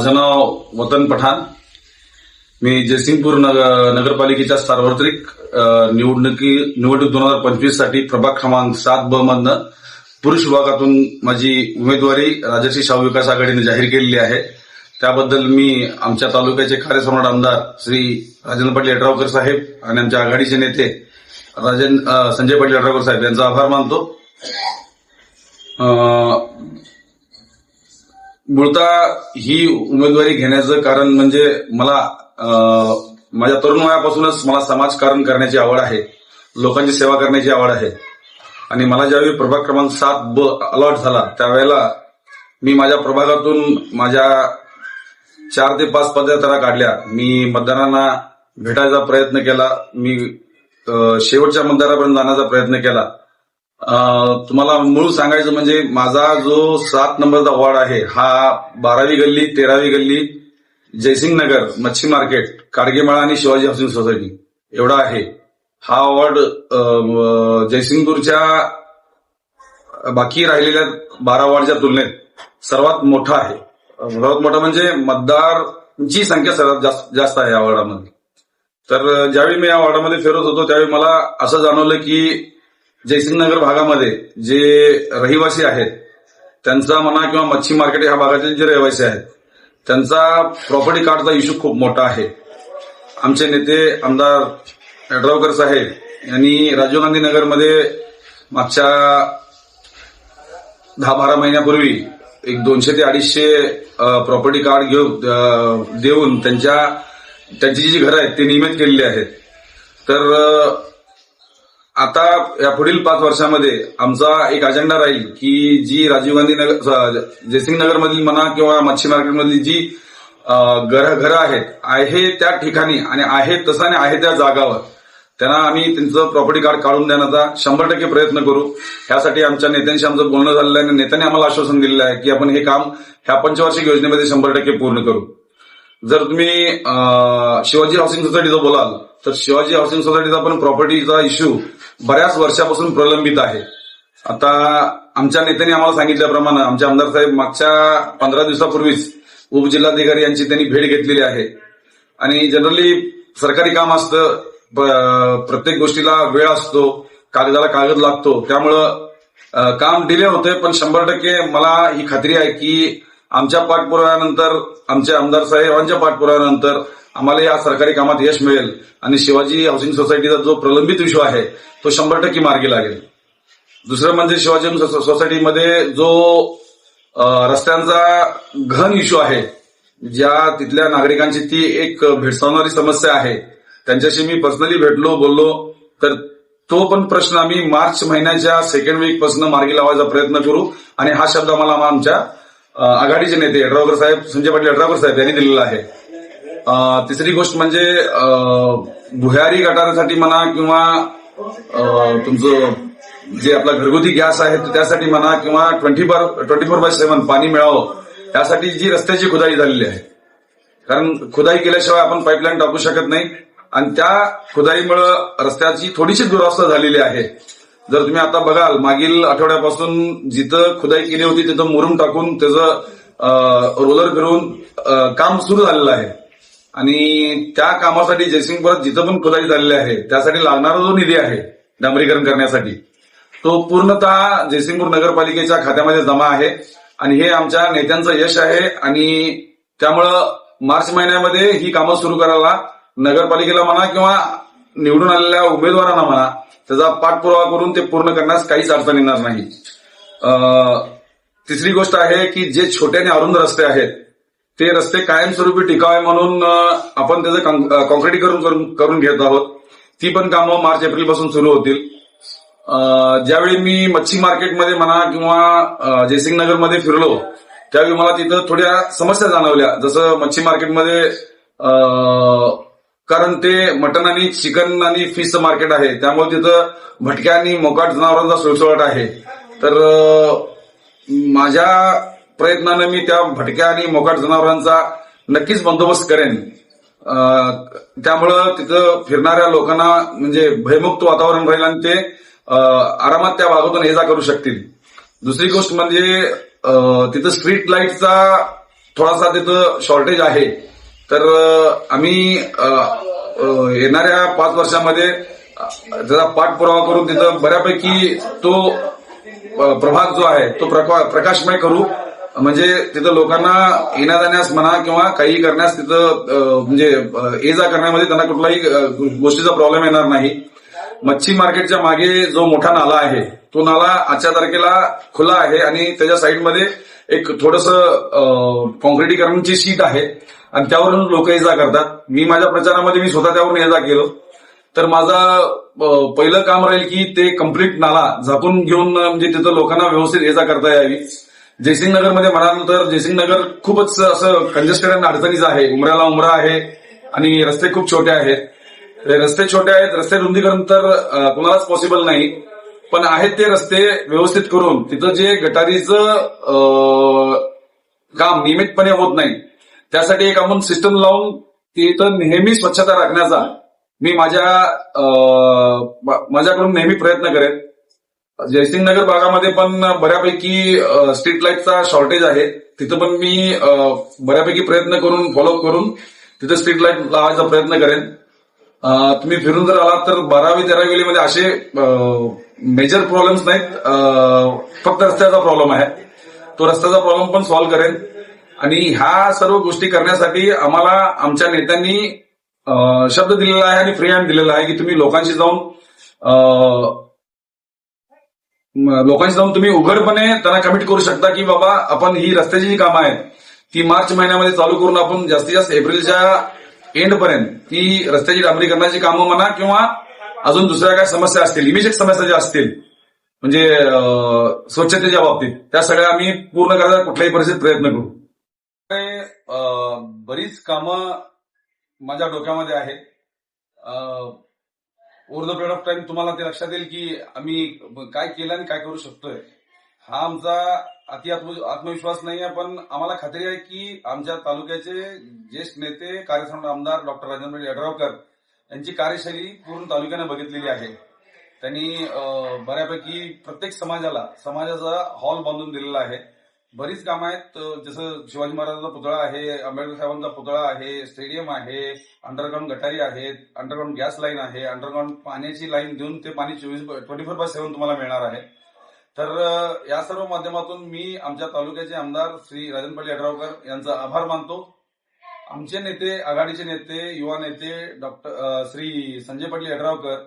माझं नाव वतन पठाण. मी जयसिंगपूर नग- नगरपालिकेच्या सार्वत्रिक निवडणुकी निवडणूक दोन हजार पंचवीससाठी प्रभाग क्रमांक सात ब मधनं पुरुष विभागातून माझी उमेदवारी राजर्षी शाहू विकास आघाडीने जाहीर केलेली आहे. त्याबद्दल मी आमच्या तालुक्याचे कार्यसम्राट आमदार श्री राजेंद्र पाटील यड्रावकर साहेब आणि आमच्या आघाडीचे नेते राजेंद्र संजय पाटील यड्रावकर साहेब यांचा आभार मानतो. मुळता ही उमेदवारी घेण्याचं कारण म्हणजे मला माझ्या तरुण वयापासूनच मला समाजकारण करण्याची आवड आहे. लोकांची सेवा करण्याची आवड आहे. आणि मला ज्यावेळी प्रभाग क्रमांक सात ब अलॉट झाला त्यावेळेला मी माझ्या प्रभागातून माझ्या चार ते पाच पदयात्रा काढल्या. मी मतदारांना भेटायचा प्रयत्न केला. मी शेवटच्या मतदारापर्यंत जाण्याचा प्रयत्न केला. तुम्हाला मूळ सांगायचं म्हणजे माझा जो सात नंबरचा वॉर्ड आहे हा बारावी गल्ली तेरावी गल्ली जयसिंग नगर मच्छी मार्केट कारगेमाळा आणि शिवाजी हाऊसिंग सोसायटी. एवढा आहे. हा वॉर्ड जयसिंगपूरच्या बाकी राहिलेल्या बारा वॉर्डच्या तुलनेत सर्वात मोठा आहे. सर्वात मोठा म्हणजे मतदारची संख्या सर्वात जास्त जास्त आहे या वॉर्डामध्ये. तर ज्यावेळी मी या वॉर्डामध्ये फिरत होतो त्यावेळी मला असं जाणवलं की जयसिंगनगर भागामध्ये जे रहिवासी आहेत त्यांचा म्हणा किंवा मच्छी मार्केट ह्या भागातील जे रहिवासी आहेत त्यांचा प्रॉपर्टी कार्डचा इश्यू खूप मोठा आहे. आमचे नेते आमदार यड्रावकर साहेब यांनी राजीव गांधी नगरमध्ये मागच्या दहा बारा महिन्यापूर्वी एक दोनशे ते अडीचशे प्रॉपर्टी कार्ड घेऊन देऊन त्यांच्या त्यांची जी घरं आहेत ते नियमित केलेली आहेत. तर आता या पुढील पाच वर्षामध्ये आमचा एक अजेंडा राहील की जी राजीव गांधी नगर जयसिंग नगरमधील म्हणा किंवा मच्छी मार्केटमधली जी घरं घरं आहेत आहे त्या ठिकाणी आणि आहे तसं आणि आहे त्या जागावर त्यांना आम्ही त्यांचं प्रॉपर्टी कार्ड काढून देण्याचा शंभर टक्के प्रयत्न करू. ह्यासाठी आमच्या नेत्यांशी आमचं बोलणं झालेलं आहे आणि नेत्यांनी आम्हाला आश्वासन दिलेलं आहे की आपण हे काम ह्या पंचवार्षिक योजनेमध्ये शंभर टक्के पूर्ण करू. जर तुम्ही शिवाजी हाऊसिंग सोसायटीचं बोलाल तर शिवाजी हाऊसिंग सोसायटीचा पण प्रॉपर्टीचा इश्यू बऱ्याच वर्षापासून प्रलंबित आहे. आता आमच्या नेत्यांनी आम्हाला सांगितल्याप्रमाणे आमचे आमदार साहेब मागच्या पंधरा दिवसापूर्वीच उपजिल्हाधिकारी यांची त्यांनी भेट घेतलेली आहे. आणि जनरली सरकारी काम असतं प- प्रत्येक गोष्टीला वेळ असतो कागदाला कागद लागतो. त्यामुळं काम डिले होते पण शंभर टक्के मला ही खात्री आहे की आमच्या पाठपुराव्यानंतर आमच्या आमदार साहेबांच्या पाठपुराव्यानंतर आम्हाला या सरकारी कामात यश मिळेल. आणि शिवाजी हाऊसिंग सोसायटीचा जो प्रलंबित इश्यू आहे तो शंभर टक्के मार्गी लागेल. दुसरं म्हणजे शिवाजी सोसायटीमध्ये जो रस्त्यांचा घन इश्यू आहे ज्या तिथल्या नागरिकांची ती एक भेडसावणारी समस्या आहे. त्यांच्याशी मी पर्सनली भेटलो बोललो तर तो पण प्रश्न आम्ही मार्च महिन्याच्या सेकंड वीकपासून मार्गी लावायचा प्रयत्न करू. आणि हा शब्द आम्हाला आमच्या आघाडीचे नेते यड्रावकर साहेब संजय पाटील यड्रावकर साहेब यांनी दिलेला आहे. तिसरी गोष्ट म्हणजे भुयारी गटारासाठी म्हणा किंवा तुमचं जे आपला घरगुती गॅस आहे त्यासाठी म्हणा किंवा twenty four twenty four by seven पाणी मिळावं त्यासाठी जी रस्त्याची खुदाई झालेली आहे. कारण खुदाई केल्याशिवाय आपण पाईपलाईन टाकू शकत नाही. आणि त्या खुदाईमुळं रस्त्याची थोडीशी दुरावस्था झालेली आहे. जर तुम्ही आता बघाल मागील आठवड्यापासून जिथं खुदाई केली होती तिथं मुरुम टाकून त्याचं रोलर करून काम सुरू झालेलं आहे. आणि त्या कामासाठी जयसिंगपुरात जिथं पण खुदाई झालेली आहे त्यासाठी लागणारा जो निधी आहे डांबरीकरण करण्यासाठी तो पूर्णतः जयसिंगपूर नगरपालिकेच्या खात्यामध्ये जमा आहे. आणि हे आमच्या नेत्यांचं यश आहे आणि त्यामुळं मार्च महिन्यामध्ये ही कामं सुरू करायला नगरपालिकेला म्हणा किंवा निवडून आलेल्या उमेदवारांना म्हणा त्याचा पाठपुरावा करून ते पूर्ण करण्यास काहीच अडचण येणार नाही. तिसरी गोष्ट आहे की जे छोटे आणि अरुंद रस्ते आहेत ते रस्ते कायमस्वरूपी टिकावे म्हणून आपण त्याचं कॉन्क्रिटीकरण करून करून घेत आहोत. ती पण कामं मार्च एप्रिलपासून सुरू होतील. ज्यावेळी मी मच्छी मार्केटमध्ये म्हणा किंवा जयसिंग नगरमध्ये फिरलो त्यावेळी मला तिथं थोड्या समस्या जाणवल्या. जसं मच्छी मार्केटमध्ये कारण ते मटन आणि चिकन आणि फिशचं मार्केट आहे. त्यामुळे तिथं भटक्या आणि मोकाट जनावरांचा सुळसुळाट आहे. तर माझ्या प्रयत्नानं मी त्या भटक्या आणि मोकाट जनावरांचा नक्कीच बंदोबस्त करेन. त्यामुळं तिथं फिरणाऱ्या लोकांना म्हणजे भयमुक्त वातावरण राहील आणि ते आरामात त्या भागातून ये जा करू शकतील. दुसरी गोष्ट म्हणजे तिथं स्ट्रीट लाईटचा थोडासा तिथं शॉर्टेज आहे. तर आम्ही येणाऱ्या पाच वर्षामध्ये त्याचा पाठपुरावा करून तिथं बऱ्यापैकी तो प्रभाग जो आहे तो प्रका- प्रकाशमय करू. म्हणजे तिथं लोकांना येण्या जाण्यास म्हणा किंवा काही करण्यास तिथं म्हणजे ये जा करण्यामध्ये त्यांना कुठलाही गोष्टीचा प्रॉब्लेम येणार नाही. मच्छी मार्केटच्या मागे जो मोठा नाला आहे तो नाला आजच्या तारखेला खुला आहे आणि त्याच्या साईडमध्ये एक थोडस कॉन्क्रिटीकरणची शीट आहे. आणि त्यावरून लोक ये जा करतात. मी माझ्या प्रचारामध्ये मी स्वतः त्यावरून ये जा केलो. तर माझा पहिलं काम राहील की ते कंप्लीट नाला झाकून घेऊन म्हणजे तिथं लोकांना व्यवस्थित ये जा करता यावी. जयसिंगमध्ये म्हणाल तर जयसिंग नगर खूपच असं कंजेस्टेड आणि अडचणीचं आहे. उमऱ्याला उमरा आहे आणि रस्ते खूप छोटे आहेत. रस्ते छोटे आहेत रस्ते रुंदीकरण तर कोणालाच पॉसिबल नाही. पण आहेत ते रस्ते व्यवस्थित करून तिथं जे गटारीचं काम नियमितपणे होत नाही त्यासाठी एक आपण सिस्टम लावून तिथं नेहमी स्वच्छता राखण्याचा मी माझ्या माझ्याकडून नेहमी प्रयत्न करेन. जयसिंगनगर भागामध्ये पण बऱ्यापैकी स्ट्रीट लाईटचा शॉर्टेज आहे. तिथं पण मी बऱ्यापैकी प्रयत्न करून फॉलोअप करून तिथं स्ट्रीट लाइट लावायचा प्रयत्न करेन. तुम्ही फिरून जर आलात तर बारावी तेरावी गलीमध्ये असे मेजर प्रॉब्लेम्स नाहीत. फक्त रस्त्याचा प्रॉब्लेम आहे. तो रस्त्याचा प्रॉब्लेम पण सॉल्व्ह करेन. आणि ह्या सर्व गोष्टी करण्यासाठी आम्हाला आमच्या नेत्यांनी शब्द दिलेला आहे आणि फ्री हँड दिलेला आहे की तुम्ही लोकांशी जाऊन लोकांशी जाऊन तुम्ही उघडपणे त्यांना कमिट करू शकता की बाबा आपण ही रस्त्याची जी कामं आहेत ती मार्च महिन्यामध्ये चालू करून आपण जास्तीत जास्त एप्रिलच्या एंड पर्यंत ती रस्त्याची डांबरीकरणाची कामं म्हणा किंवा अजून दुसऱ्या काय समस्या असतील इमिजिएट समस्या ज्या असतील म्हणजे स्वच्छतेच्या बाबतीत त्या सगळ्या आम्ही पूर्ण करायचा कुठल्याही परिस्थितीत प्रयत्न करू. बरीच कामं माझ्या डोक्यामध्ये आहेत. Over the period of time तुम्हाला ते लक्षात येईल की आम्ही काय केलं आणि काय करू शकतोय. हा आमचा अति आत्म- आत्मविश्वास नाही आहे पण आम्हाला खात्री आहे की आमच्या तालुक्याचे ज्येष्ठ नेते कार्यसम्राट आमदार डॉक्टर राजेंद्र यड्रावकर यांची कार्यशैली पूर्ण तालुक्याने बघितलेली आहे. त्यांनी बऱ्यापैकी प्रत्येक समाजाला समाजाचा हॉल बांधून दिलेला आहे. बरीच कामं आहेत. जसं शिवाजी महाराजांचा पुतळा आहे आंबेडकर साहेबांचा पुतळा आहे स्टेडियम आहे अंडरग्राऊंड गटारी आहेत अंडरग्राऊंड गॅस लाईन आहे अंडरग्राऊंड पाण्याची लाईन देऊन ते पाणी चोवीस ट्वेंटी फोर बाय सेव्हन तुम्हाला मिळणार आहे. तर या सर्व माध्यमातून मी आमच्या तालुक्याचे आमदार श्री राजन पाटील यड्रावकर यांचा आभार मानतो. आमचे नेते आघाडीचे नेते युवा नेते डॉक्टर श्री संजय पाटील यड्रावकर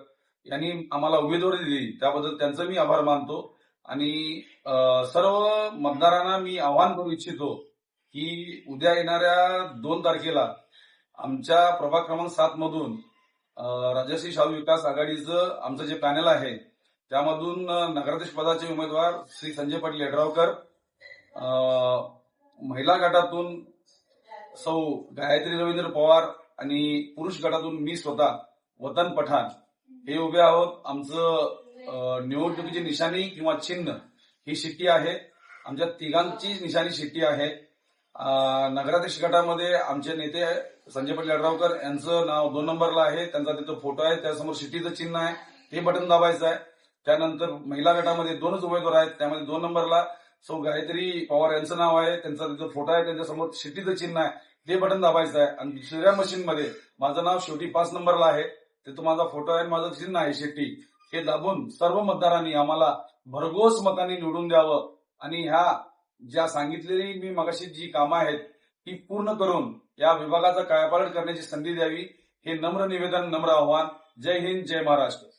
यांनी आम्हाला उमेदवारी दिली. त्याबद्दल त्यांचं मी आभार मानतो. आणि सर्व मतदारांना मी आवाहन करू इच्छितो की उद्या येणाऱ्या दोन तारखेला आमच्या प्रभाग क्रमांक सात मधून राजश्री शाहू विकास आघाडीचं आमचं जे पॅनल आहे त्यामधून नगराध्यक्ष पदाचे उमेदवार श्री संजय पाटील यड्रावकर महिला गटातून सौ गायत्री रवींद्र पवार आणि पुरुष गटातून मी स्वतः वतन पठाण. हे उभे आहोत आमचं निवडणुकीची निशाणी किंवा चिन्ह. ही शिट्टी आहे. आमच्या तिघांची निशाणी शिट्टी आहे. नगराध्यक्ष गटामध्ये आमचे नेते संजय पाटील यड्रावकर यांचं नाव दोन नंबरला आहे. त्यांचा तिथं फोटो आहे. त्यासमोर शिट्टीचं चिन्ह आहे. ते बटन दाबायचं आहे. त्यानंतर महिला गटामध्ये दोनच उमेदवार आहेत. त्यामध्ये दोन नंबरला सौ गायत्री पवार यांचं नाव आहे. त्यांचा तिथं फोटो आहे. त्यांच्यासमोर शिट्टीचं चिन्ह आहे. ते बटन दाबायचं आहे. आणि दुसऱ्या मशीनमध्ये माझं नाव शेवटी पाच नंबरला आहे. तिथं माझा फोटो आहे माझं चिन्ह आहे शेट्टी. हे दाबून सर्व मतदारांनी आम्हाला भरघोस मतांनी निवडून द्यावं. आणि ह्या ज्या सांगितलेली मी मगाशी जी कामं आहेत ती पूर्ण करून या विभागाचा कायापालट करण्याची संधी द्यावी. हे नम्र निवेदन नम्र आव्हान. जय हिंद जय महाराष्ट्र.